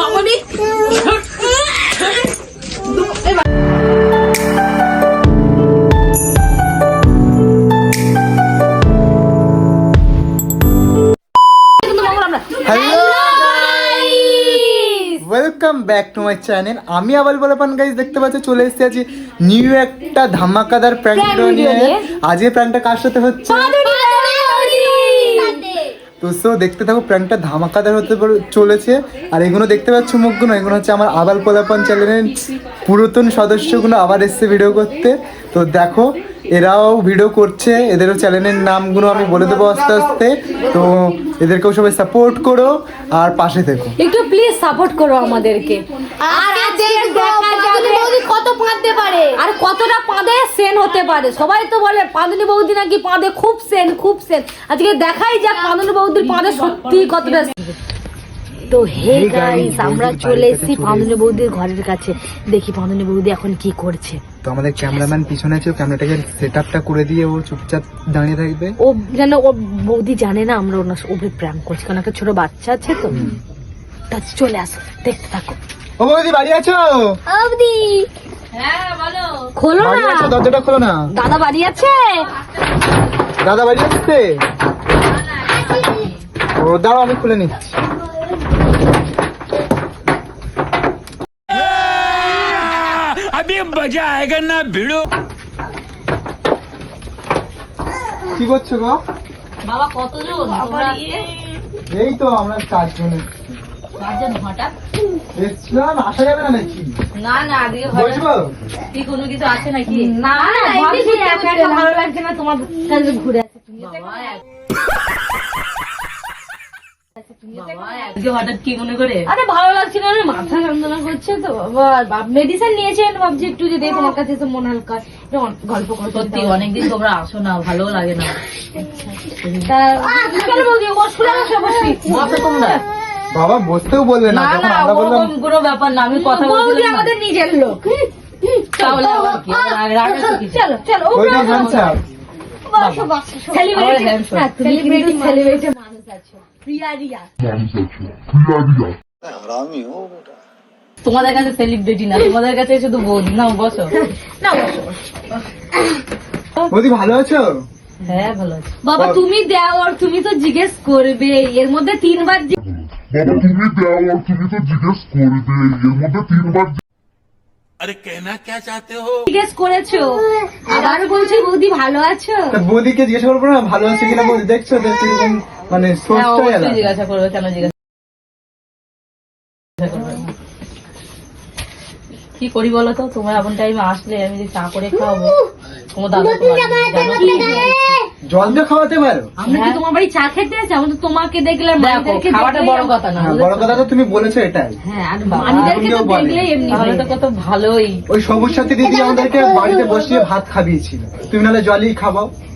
বাবারে hello welcome back to my channel আমি আবাল বলাপান গাইজ দেখতে পাচ্ছি চলে এসেছি আজ নিউ একটা ধামাকাদার প্র্যাঙ্ক নিয়ে। আজকে প্র্যাঙ্কটা কার সাথে হচ্ছে? তো সো দেখতে থাকো প্র্যাঙ্কটা ধামাকাদার হতে চলেছে। আর এগুলো দেখতে পাচ্ছ মুখগুলো এগুলো হচ্ছে আমার আবাল পোলাপান চ্যানেলের পুরাতন সদস্যগুলো আবার এসছে ভিডিও করতে। তো দেখো এরাও ভিডিও করছে এদেরও চ্যানেলের নামগুলো আমি বলে দেবো আস্তে আস্তে। তো এদেরকেও সবাই সাপোর্ট করো আর পাশে থেকো। একটু প্লিজ সাপোর্ট করো আমাদেরকে। আর আজকে দেখা যাবে। কত পাঁচতে পারে? আর কতটা পাঁদে সেন হতে পারে? সবাই তো বলে পাঁদনি বৌদি নাকি পাঁদে খুব সেন খুব সেন। আজকে দেখাই যাক পাঁদনি বৌদির পাঁদে সত্যি কতটা তো হে গাইস আমরা চলে এসেছি পাঁদনি বৌদির ঘরের কাছে। দেখি পাঁদনি বৌদি এখন কি করছে। তো আমাদের ক্যামেরাম্যান পিছনে আছে ক্যামেরাটাকে সেট আপটা করে দিয়ে ও চুপচাপ দাঁড়িয়ে থাকবে। ও যেন ও বৌদি জানে না আমরা ওনার ওপরে প্র্যাঙ্ক করছি কারণ একটা ছোট বাচ্চা আছে তো। তা চলে আসো দেখতে থাকো। ও বৌদি বাড়ি আছো? অবধি খোলো না। দরজাটা খোলো না। দাদা বাড়ি আছে? দাদা বাড়ি আসছে ও দাঁড়াও আমি খুলে নিচ্ছি। বাজা আয়গা না ভিড়ো কি করছ গো? বাবা কতজন? এই তো আমরা চারজন না কোনো কিছু আছে নাকি? না ঘুরে হঠাৎ কি মনে করে? আরে ভালো লাগছে না মাথা যন্ত্রণা করছে তো। মেডিসিন নিয়েছেন ভাবছি একটু যদি তোমার কাছে এসে মন হালকা গল্প গল্প অনেকদিন তোমরা আসো না ভালো লাগে না। তা কেন বলছি? ও শুনে বসে বসি। বসো তোমরা। বাবা বসতেও বলবে না না যখন আমরা বললাম কোনো ব্যাপার না আমি কথা না। আমাদের নিজের লোক। তাহলে আবার কি? চলো চলো তোমাদের কাছে সেলিব্রিটি না তোমাদের কাছে শুধু বৌদি না বসো। না বসো বৌদি ভালো আছো? হ্যাঁ ভালো আছে। বাবা তুমি দাও আর তুমি তো জিজ্ঞেস করবে। এর মধ্যে তিনবার বাবা তুমি দাও আর তুমি তো জিজ্ঞেস করবে। এর মধ্যে তিনবার আরে কেনা কে চাতে হো? জিজ্ঞেস করেছ। আবার বলছো বৌদি ভালো আছো? বৌদিকে জিজ্ঞেস করব না ভালো আছে কিনা বৌদি? দেখছ কীরকম মানে হ্যাঁ, সোর্সটা জিজ্ঞাসা করব কেন জিজ্ঞাসা করবে কি করি বলো তো? তোমার এমন টাইমে আসলে আমি চা করে খাওয়াবো তোমার দাদা জল তো খাওয়াতে পারো। আমরা কি তোমার বাড়ি চা খেতে আছি আমরা তো তোমাকে দেখলাম দেখো খাওয়াটা বড় কথা না। হ্যাঁ বড় কথা তো তুমি বলেছ এটাই। হ্যাঁ আর মানিদেরকে তো দেখলে এমনি তাহলে তো কত ভালোই। ওই সবুজ সাথী দিদি আমাদেরকে বাড়িতে বসিয়ে ভাত খাবিয়েছিল। তুমি নাহলে জলই খাবাও। আমার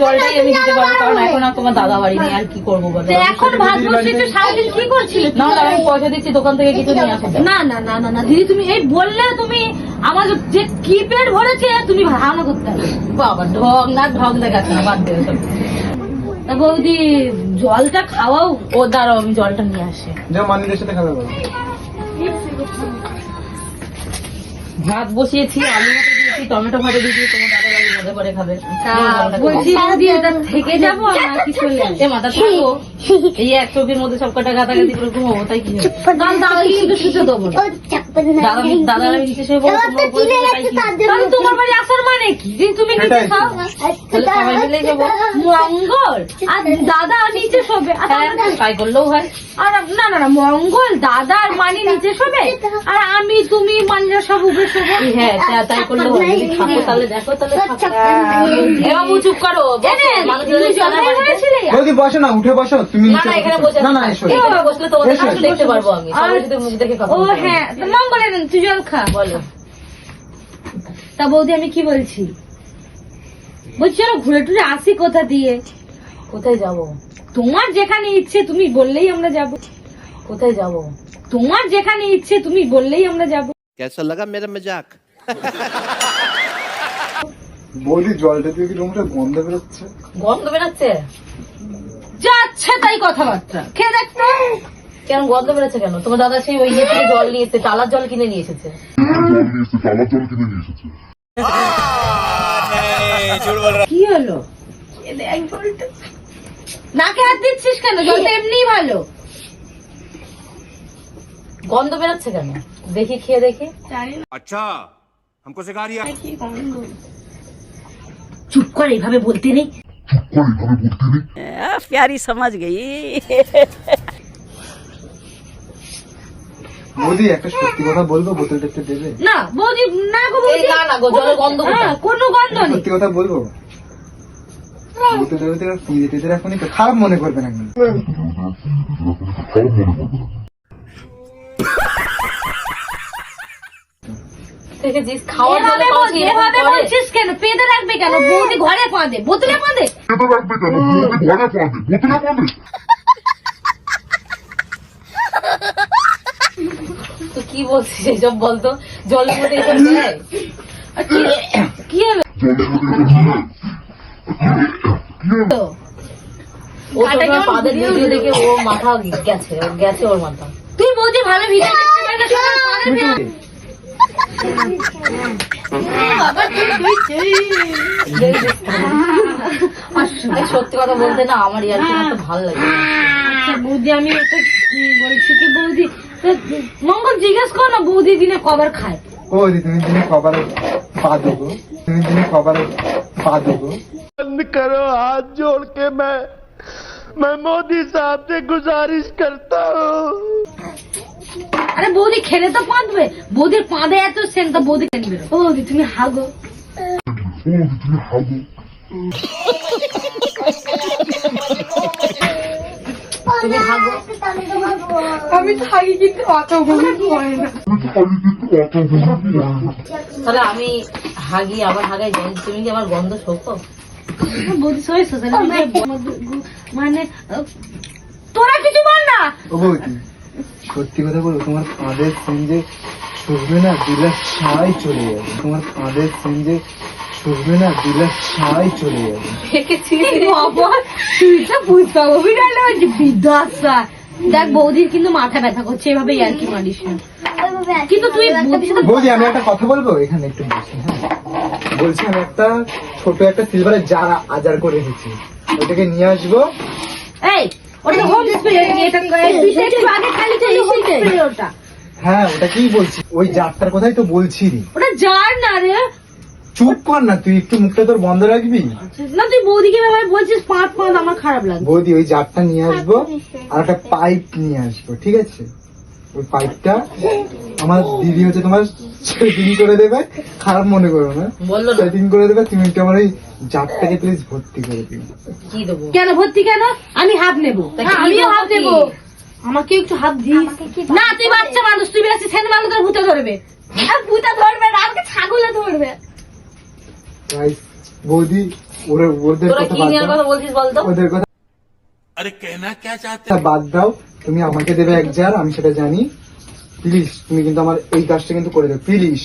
জলটাই আমি দিতে পারব কারণ এখন আর তোমার দাদা বাড়ি নেই আর কি করব বলো? এখন ভাত বসিয়েছো সারাদিন কি করছিলে? না না আমি পয়সা দিচ্ছি দোকান থেকে কিছু নিয়ে আসো। না না না না না দিদি তুমি এই বললে তুমি আমার যে কি পেট ভরেছে তুমি ধারণা করতে হবে বাবা ঢং না ঢং দেখাচ্ছে না বাদ দেবে বৌদি জলটা খাওয়াও? ও দাঁড়াও আমি জলটা নিয়ে আসি। যা মানিদের সাথে খাবে ভাত বসিয়েছি আলু ভাতে দিয়েছি টমেটো ভাতে দিয়েছি তোমার দাদা বাড়ি মজা করে খাবে। বলছি থেকে যাব না কি চলে এ মাথা থাকো এই এক চোখের মধ্যে সব কটা গাতাগাতি করে ঘুমাবো তাই কি? শুধু শুধু দেবো না। দাদা দাদা আমি নিচে শুয়ে তোমরা তাই বাড়ি আসার মানে কি? যে তুমি নিচে খাও। তাহলে সবাই মিলেই যাব মঙ্গল। আর দাদা নিচে শোবে। আর হ্যাঁ তাহলে- তাই করলেও হয়। আর না না না মঙ্গল দাদা আর মানি নিচে শোবে। আর আমি তুমি মানিরা সব উপরে হ্যাঁ তা- তাই তাহলে দেখো তাহলে চুপ করো? বৌদি বসো না উঠে বসো তুমি না না এখানে বসো। বসে না না এসো বসলে এসো। দেখতে পারব আমি। মুখ দেখে ও হ্যাঁ তো তুই জল খা। বলো। তা বৌদি আমি কি বলছি? বলছি চলো ঘুরে টুরে আসি কোথা দিয়ে? কোথায় যাব? তোমার যেখানে ইচ্ছে তুমি বললেই আমরা যাব। কোথায় যাব? তোমার যেখানে ইচ্ছে তুমি বললেই আমরা যাব। कैसा लगा मेरा मजाक বৌদি জলটা দিয়ে কি রুমটা গন্ধ বেরোচ্ছে গন্ধ বেরাচ্ছে যাচ্ছে তাই কথাবার্তা খেয়ে দেখতো কেন গন্ধ বেরোচ্ছে কেন তোমার দাদা সেই ওই ইয়ে থেকে জল নিয়ে এসেছে টালার জল কিনে নিয়ে এসেছে জল নিয়ে এসেছে টালার জল কিনে নিয়ে এসেছে কি হলো নাকে হাত দিচ্ছিস কেন জলটা এমনিই ভালো গন্ধ বেরোচ্ছে কেন দেখি খেয়ে দেখি अच्छा हमको सिखा रिया চুপ কর এইভাবে বলতে নেই চুপ করে এভাবে বলতে নেই प्यारी समझ गई বৌদি একটা সত্যি কথা বলবো বোতলটা একটু দেবে না বৌদি না গো এই না না গো জলের গন্ধ হ্যাঁ, কোথায়? কোনো গন্ধ নেই সত্যি কথা বলবো বোতলটা বোতল ফিরে টেতে রাখুন তো খারাপ মনে করবেন একদম খারাপ মনে করবে দেখেছিস? খাওয়ার জলে এভাবে পাখি বল- এরকম এভাবে বলছিস কেন? পেঁদে রাখবে কেন? বৌদি ঘরে পাঁদে। বোতলে পাঁদে? খেতে রাখবে কেন? বৌদি ঘরে পাবে বোতলে পাবে তুই কি বলছিস এসব বলতো জলের মধ্যে এসব? কি- জলের ও সবসময় পাদের ভিডিও দেখে ও মাথা গেছে গেছে ওর মাথা। তুই বৌদি ভালো ভিডিও না, সত্যি কথা বলতে না আমার ইয়ার তো ভালো লাগে আচ্ছা, বৌদি আমি একটা কি বলছি কি বৌদি তো মঙ্গল জিজ্ঞেস কর না বৌদি দিনে কবার খায় ও বৌদি তুমি দিনে কবার পা দেবো তুমি দিনে কবার পা দেবো बंद करो हाथ जोड़ के मैं मैं मोदी साहब से गुजारिश करता हूँ আরে বৌদি খেলে তো পাঁদবে বৌদির পাঁদে এত সেন তো বৌদি কেনবে ও বৌদি তুমি হাগো। বৌদি তুমি হাগো। আমি থাকি কিন্তু অত না। তাহলে আমি হাগি আবার হাগাই যাই তুমি কি আমার গন্ধ শোকো? বৌদি সবাই সোশ্যাল মানে তোরা কিছু বল না। ও বৌদি। সত্যি কথা বলো তোমার কাঁধের সেঞ্জে শুকবে না বিলাস ছাই চলে যাবে। তোমার কাঁধের সেঞ্জে শুকবে না বিলাস ছাই চলে যাবে। তুই তো ডালে হচ্ছে বিদ্যাসা দেখ বৌদির কিন্তু মাথা ব্যথা করছে এভাবে আর কি মারিস না। কিন্তু তুই বৌদি আমি একটা কথা বলব? এখানে একটু বসি হ্যাঁ? বলছি আমি একটা ছোট একটা সিলভারের জার আজার করে রেখেছি ওটাকে নিয়ে আসব। এই ওটা হোম স্প্রে এটা পিঠে একটু আগে খালি তো হোম স্প্রে ওটা। হ্যাঁ ওটাকেই বলছি। ওই জারটার কথাই তো বলছি রে ওটা জার না রে। চুপ কর না তুই একটু মুখটা তোর বন্ধ রাখবি? না তুই বৌদিকে ব্যাপারে বলছিস পাঁচ পাঁচ আমার খারাপ লাগে বৌদি ওই জারটা নিয়ে আসব আর একটা পাইপ নিয়ে আসব ঠিক আছে? পাইপটা আমার দিদি হচ্ছে তোমার সেটিং করে দেবে। খারাপ মনে করো না। সেটিং করে দেবে তুমি একটু আমার ওই জারটাকে প্লিজ ভর্তি করে দিও। কেন ভর্তি কেন? আমি হাত নেব। হ্যাঁ, আমিও হাত নেব। আমাকে একটু হাত দিস। না তুই বাচ্চা মানুষ তুই বেশি সেন মানুষ ভূতে ধরবে। আর ভূতে ধরবে না আমাকে ছাগলে ধরবে। বৌদি ওরা ওদের কথা বাদ দাও। ওদের কথা আরে কেনা কে চাতে বাদ দাও। তুমি আমাকে দেবে এক জার আমি সেটা জানি। প্লিজ তুমি কিন্তু আমার এই কাজটা কিন্তু করে দেবে প্লিজ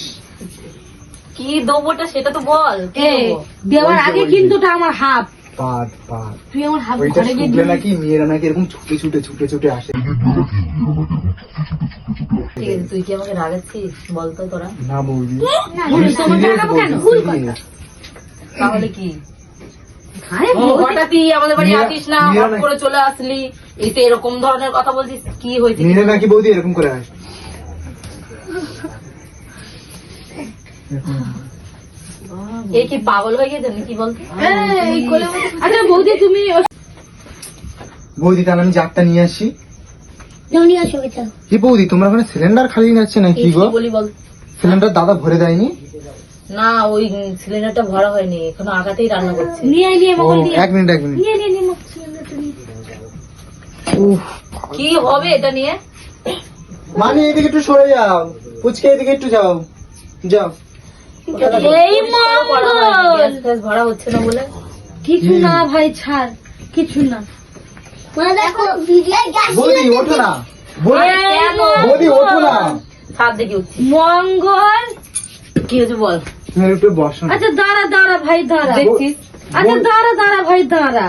কি দেবোটা সেটা তো বল কি দেওয়ার আগে কিন্তু আমার তুই আমার হাফ ঘরে গিয়ে দিবি। নাকি মেয়েরা নাকি এরকম ছুটে ছুটে ছুটে ছুটে আসে। ঠিক আছে তুই কি আমাকে রাগাচ্ছিস? বলতো তোরা। না বৌদি। বৌদি, তোমাকে সিরিয়াস রাগাবো বলছি কেন? ভুল কথা। তাহলে কি? হঠাৎই আমাদের বাড়ি আসিস না মেয়েরা নাকি- করে চলে আসলি এতে এরকম ধরনের কথা বলছিস কি হয়েছে? নাকি বৌদি এরকম করে আসে এ কি পাগল হয়ে গেছে নাকি বলতো? এই, আচ্ছা বৌদি তুমি বৌদি তাহলে আমি জারটা নিয়ে আসি। কি বৌদি তোমরা ওখানে সিলিন্ডার খালি যাচ্ছে না গো? কি বলি বল? সিলিন্ডার দাদা ভরে দেয়নি? না ওই সিলিন্ডারটা ভরা হয়নি এখনও আগাতেই রান্না করছে। নিয়ে নিয়ে মকল নিয়ে এক মিনিট এক মিনিট। নিয়ে নিয়ে নিয়ে কি হবে এটা নিয়ে? মানে এদিকে একটু সরে যাও। পুচকে এদিকে একটু যাও। যাও। এই মঙ্গল! ভরা হচ্ছে না বলে। কিছু না ভাই ছাড়। কিছু না। মানে দেখো ভিডিও গ্যাস বৌদি ওঠো না? বৌদি ওঠো না। মঙ্গল! কি হয়েছে বল। আচ্ছা দাঁড়া দাঁড়া ভাই দাঁড়া। দেখছিস? আচ্ছা দাঁড়া দাঁড়া ভাই দাঁড়া।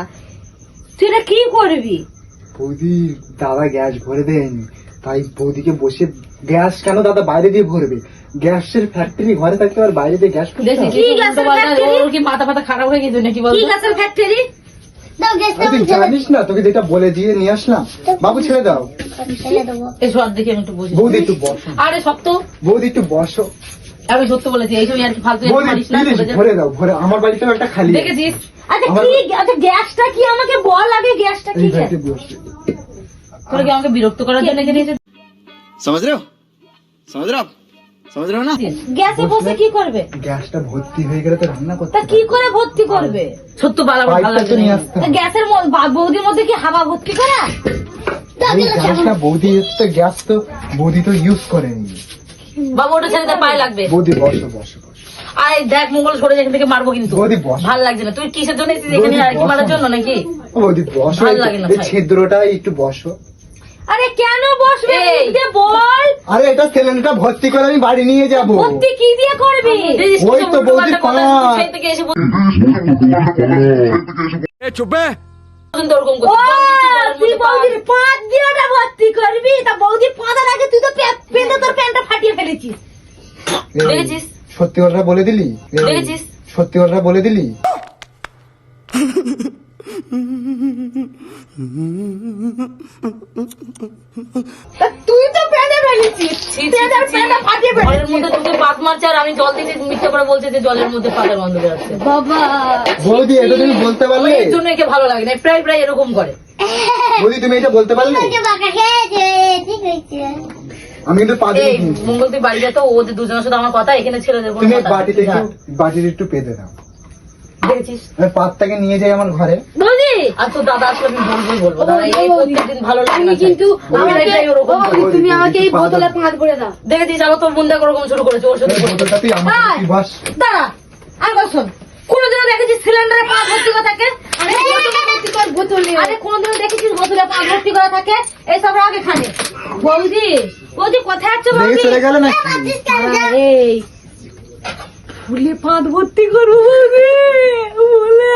তুই এটা কি করবি? বৌদি দাদা গ্যাস ভরে দেয়নি। তাই বৌদিকে বসে গ্যাস কেন দাদা বাইরে দিয়ে ভরবে? গ্যাসের ফ্যাক্টরি ঘরে থাকতে আর বাইরে দিয়ে গ্যাস? কি মাথা ফাতা খারাপ হয়ে গেছে নাকি কি বলতো গাছের ফ্যাক্টরি জানিস না তোকে যেটা বলে দিয়ে নিয়ে আসলাম। বাবু ছেড়ে দাও। বৌদি একটু বসো। আরে সব তো বৌদি একটু বসো। আমি সত্য বলেছি আর কি ফালতু ভরে দাও ভরে আমার বাড়িতেও একটা খালি দেখেছিস? আচ্ছা কি আচ্ছা গ্যাসটা কি আমাকে বল আগে গ্যাসটা কি কি আমাকে বিরক্ত করার জন্য সমাজ রেও সমাজ সমাজ না? গ্যাসে বসে কি করবে? গ্যাসটা ভর্তি হয়ে গেলে তো রান্না করতে তা কি করে ভর্তি করবে? সত্য বালা ভালো লাগছে গ্যাসের বৌদির মধ্যে কি হাওয়া ভর্তি করা? গ্যাসটা বৌদি তো গ্যাস তো বৌদি তো ইউজ করেনি। বাবু ওটা ছেড়ে দে, পায়ে লাগবে। বৌদি বসো বসো বসো। দেখ মঙ্গল সরে এখান থেকে মারবো কিন্তু। বৌদি বস। ভালো লাগছে না। তুই কিসের জন্য এসেছিস এখানে? আর কি মারার জন্য নাকি? বৌদি বসো ভালো লাগে না এই ছিদ্রটা একটু বসো। আরে কেন বসবে। বল। আরে এটা সিলিন্ডারটা ভর্তি করে আমি বাড়ি নিয়ে যাব। ভর্তি কি দিয়ে করবি? ওই তো। সেই থেকে এসে ভর্তি করবি তা তুই তো তোর প্যান্টটা ফাটিয়ে ফেলেছিস। সত্যি কথা বলে দিলি? সত্যি কথা বলে দিলি? তুই তো পেঁদে ফেলেছিস। ছি, ছি, পেঁদার ছি, ছি। প্যান্টটা ফাটিয়ে ঘরের মধ্যে ঢুকে পাত মারছে আর আমি জল দিতে মিথ্যে করে বলছে যে জলের মধ্যে পাতের গন্ধ বেরোচ্ছে। বাবা। বৌদি এটা তুমি বলতে পারলে? এর জন্য একে ভালো লাগে না প্রায় প্রায় এরকম করে। বৌদি তুমি এটা বলতে পারলে? আমি কিন্তু। মঙ্গল তুই বাড়ি যেত ওদের দুজনের সাথে আমার কথা এখানে ছেড়ে দেবো তুমি বাটিতে একটু বাটিতে একটু পেতে দাও। দেখেছিস আমি পাতটাকে নিয়ে যাই আমার ঘরে বৌদি আর তো দাদা আসলে আমি বলবই বলব দাদা এই প্রত্যেকদিন ভালো লাগে না তুমি কিন্তু আমাকে তুমি আমাকে এই বোতলে পাঁচ করে দাও দেখেছিস আমার তোর বোন দেখো শুরু করেছে ওর সাথে বোতলটা তুই আমার বাস দাঁড়া আর বল শোন কোনোদিনও দেখেছিস সিলিন্ডারে পাঁচ ভর্তি করা থাকে আরে বোতলে দেখেছিস বোতলে পাঁচ ভর্তি করা থাকে এইসব আগে খানে বৌদি বৌদি কোথায় আছো বৌদি চলে গেল নাকি এই ফুলে পাঁচ ভর্তি করব বৌদি বলে।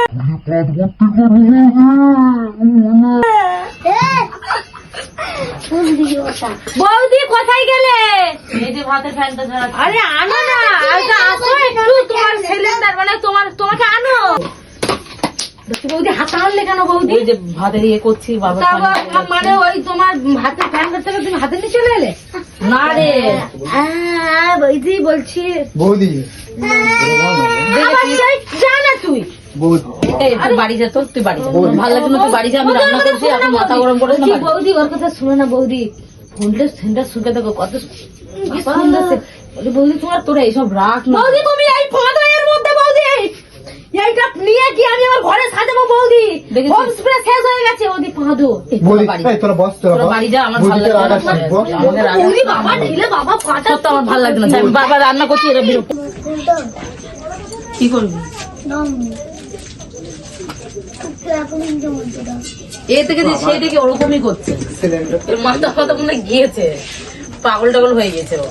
ফুল দিয়ে ওটা বৌদি কোথায় গেলে? এই যে ভাতের ফ্যানটা ছাড়া আরে আনো না তোমার আসো একটু তোমার সিলিন্ডার মানে তোমার তোমাকে আনো। বৌদি হাত আনলে কেন বৌদি? ওই যে ভাতের ইয়ে করছি বাবা মানে ওই তোমার হাতের ফ্যানটার থেকে তুমি হাতে নিয়ে চলে এলে? না রে। বৌদি বলছি। বৌদি। আবার সেই জানা তুই। বৌদি। এই তুই বাড়ি যা তো তুই বাড়ি যা। ভালো লাগছে না তুই বাড়ি যা আমি রান্না করছি এখন মাথা গরম করে বৌদি ওর কথা শুনে না বৌদি। ফোনটা সেন্টার শুকে দেখো কত সুন্দর বৌদি তোমার তোরা এইসব রাখ না বৌদি তুমি এই বৌদি এইটা নিয়ে কি আমি আমার ঘরে সাজাবো বৌদি। হোম স্প্রে শেষ হয়ে গেছে বৌদি ফাঁদো এই, তোরা বাড়ি এই, তোরা বস তোরা বাড়ি যা, আমার ভালো রাগ না। বৌদি বাবা ঢিলে বাবা ফাটা সত্যি আমার ভালো লাগছে না আমি বারবার রান্না করছি এরা বিরক্ত। কি করবি? এ থেকে যে সেই থেকে ওরকমই করছে। মাথা ফাতা মনে গিয়েছে। পাগল টাগল হয়ে গেছে ও।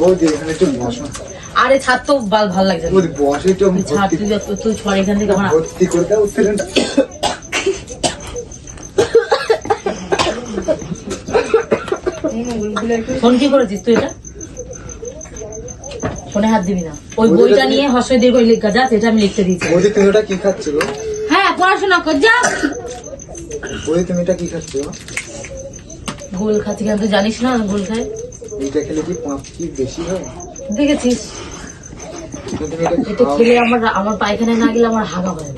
বৌদি এখানে একটু বসো আরে ছাদ তো ভালো ভালো লাগছে। বসে তুই ছাদ তুই যত তুই ছড় এখান থেকে আমার ভর্তি করে দাও সিলিন্ডার ফোন কি করেছিস তুই এটা? ফোনে হাত দিবি না। ওই বইটা নিয়ে ওই লেখা যা সেটা আমি লিখতে দিয়েছি। তুমি ওটা কি খাচ্ছ গো? হ্যাঁ পড়াশোনা কর যা। বৌদি তুমি এটা কি খাচ্ছ গো? গোল খাচ্ছি কেন তুই জানিস না গোল খায় এইটা খেলে কি পাঁচ কি বেশি হয়? দেখেছিস? এটা খেলে আমার আমার পায়খানায় না গেলে আমার হাগা হয়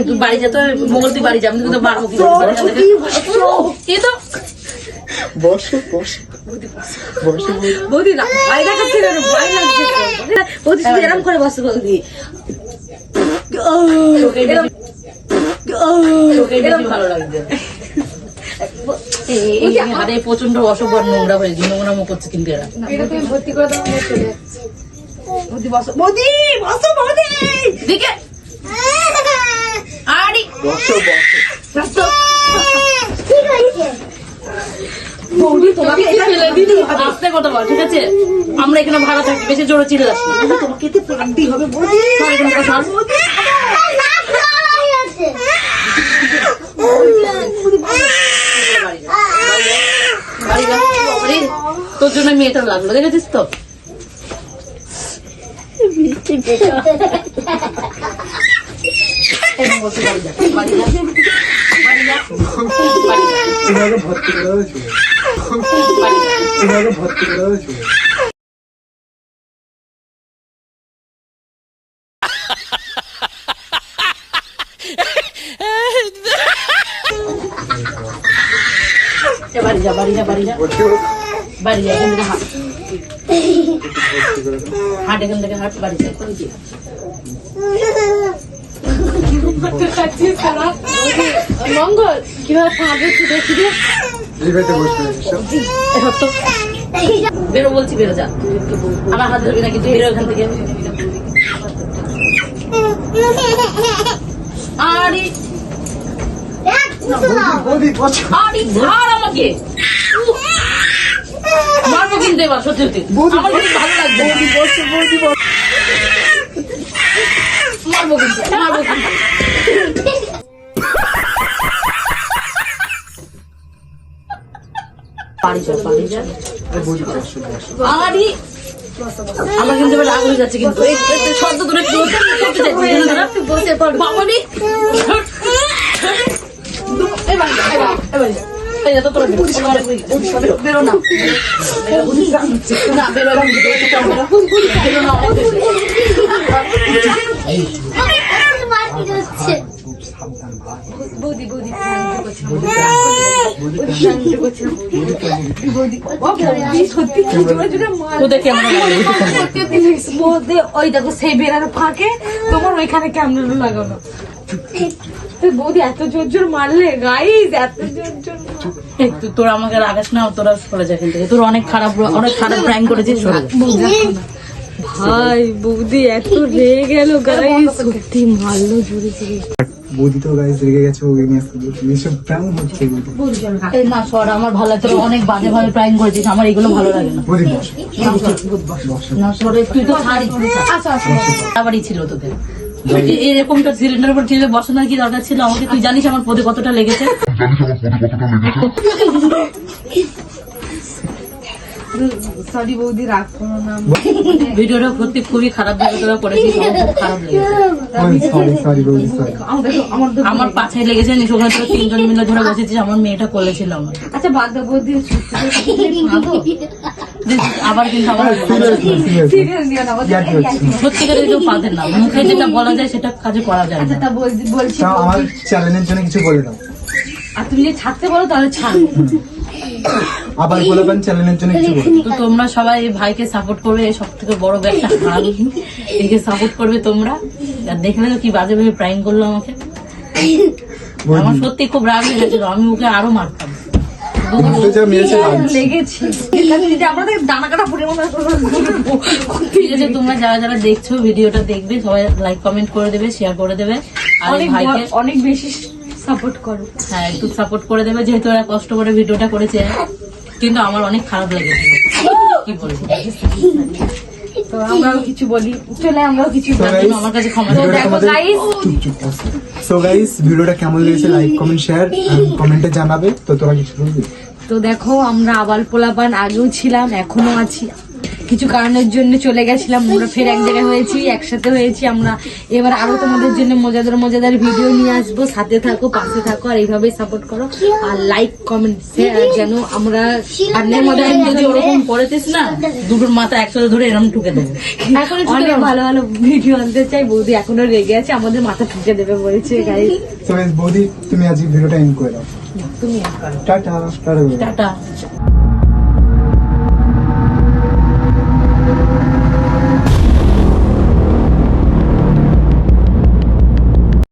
তুই বাড়ি যা মঙ্গল তুই বাড়ি তোকে মারবো কি তো। বসো বসো। বৌদি। বৌদি দেখাচ্ছে কেন ভয় লাগছে বৌদি শুধু এরম করে বসে বৌদি। হাতে প্রচণ্ড অসভ্য আর নোংরা হয়েছে নোংরা মুখ করছে কিন্তু এরা। ভর্তি করে আমরা এখানে ভাড়া থাকি বেশি জোরে চিল্লাস না। তোমাকে হবে বৌদি সর এখান থেকে সর। বাড়ি যা, বাড়ি। তোর জন্য মেয়েটা লাগল দেখেছিস তো? ভর্তি করে দেওয়া ছিল বাড়ি যা। তোমাকে ভর্তি করে দেওয়া বাড়ি যা বাড়ি যা। বাড়ি যা করে এখান থেকে হাঁট। হাঁট এখান থেকে হাঁট বাড়ি যা মঙ্গল কীভাবে পাবে একটু দেখি রে জিভেতে বসবে এসব। এসব তো। বেরো বলছি বেরো যা। আমার হাত ধরবি না কিন্তু বেরো এখান থেকে। আরে ছাড় আমাকে মারবো কিন্তু এবার সত্যি সত্যি আমার ভালো লাগবে মারবো কিন্তু মারবো আমার এবার রাগ হয়ে যাচ্ছে কিন্তু শব্দ করে বসে পড় বাবা বৌদি ওই দেখো সেই বেড়ার ফাঁকে তোমার ওইখানে ক্যামেরা লাগানো তো বৌদি এত জোর জোর মারলে গাইস এত জোর জোর এই তো- আমাকে রাগাস না তোরা সরে যা কিন্তু তোর অনেক খারাপ অনেক খারাপ প্র্যাঙ্ক করেছিস ভাই বৌদি এত রেগে গেল গাইস সত্যি মারলো জোরে জোরে বৌদি তো গাইজ রেগে গেছে ওকে নিয়ে এসব প্রাণ হচ্ছে এই না সর আমার ভালো লাগে অনেক বাজে ভাবে প্র্যাঙ্ক করেছিস আমার এগুলো ভালো লাগে না বৌদি বসো না সরে তুই তো ছাড়ি আবারই ছিল তোদের এরকমটা সিলিন্ডার উপর ঠেলে বসানোর কি দরকার ছিল? আমাকে তুই জানিস আমার পদে কতটা লেগেছে? জানিস আমার পদে কতটা লেগেছে? সরি বৌদি রাগ করো না। ভিডিওটা সত্যি খুবই খারাপ ভাবে তোরা করেছিস আমার খারাপ লেগেছে। বৌদি পাছায় লেগেছে নিস ওখানে তোরা তিনজন মিলে ধরে বসেছিস আমার মেয়েটা করেছিল আমার। আচ্ছা বাদ বৌদি যে আবার কিন্তু সত্যিকারের কেউ পাদের না। মুখে যেটা বলা যায় সেটা কাজে করা যায় না। তা বলছি বলছি আমার চ্যানেলের জন্য কিছু বলে দাও। আর তুমি যদি ছাড়তে বলো তাহলে ছাড়। আবার চ্যানেলের জন্য কিছু বলে তো তোমরা সবাই এই ভাইকে সাপোর্ট করবে সব থেকে বড় একটা হাল একে সাপোর্ট করবে তোমরা। আর দেখলে তো কি বাজে ভাবে প্রাইম করল আমাকে। আমার সত্যি খুব রাগ হয়ে গেছিল আমি ওকে আরও মারতাম। তোমরা যারা যারা দেখছ ভিডিওটা দেখবে সবাই লাইক কমেন্ট করে দেবে শেয়ার করে দেবে। আর অনেক ভাইকে অনেক বেশি সাপোর্ট করো। হ্যাঁ একটু সাপোর্ট করে দেবে যেহেতু ওরা কষ্ট করে ভিডিওটা করেছে। কিন্তু আমার অনেক খারাপ লেগেছে। কি বলব? তো আমরাও কিছু বলি। চলে আমরাও কিছু বলি। আমার কাছে ক্ষমা দেখো গাইস চুপ চুপ সো গাইস ভিডিওটা কেমন লেগেছে লাইক কমেন্ট শেয়ার কমেন্টে জানাবে। তো তোরা কিছু বলবি? তো দেখো আমরা আবার পোলাপান আগেও ছিলাম এখনও আছি। কিছু কারণের জন্য চলে গেছিলাম আমরা ফের এক জায়গায় হয়েছি একসাথে হয়েছি আমরা। এবার আরও তোমাদের জন্য মজাদার মজাদার ভিডিও নিয়ে আসব। সাথে থাকো পাশে থাকো আর এইভাবেই সাপোর্ট করো। আর লাইক কমেন্ট শেয়ার যেন আমরা সামনের মধ্যে যদি ওরকম করেছিস না দুটোর মাথা একসাথে ধরে এরকম ঠুকে দেবো। অনেক ভালো ভালো ভিডিও আনতে চাই। বৌদি এখনও রেগে আছে আমাদের মাথা ঠুকে দেবে বলছে গাইস বৌদি তুমি আজকে ভিডিওটা এন্ড করে দাও। তুমি টাটা টাটা। টাটা।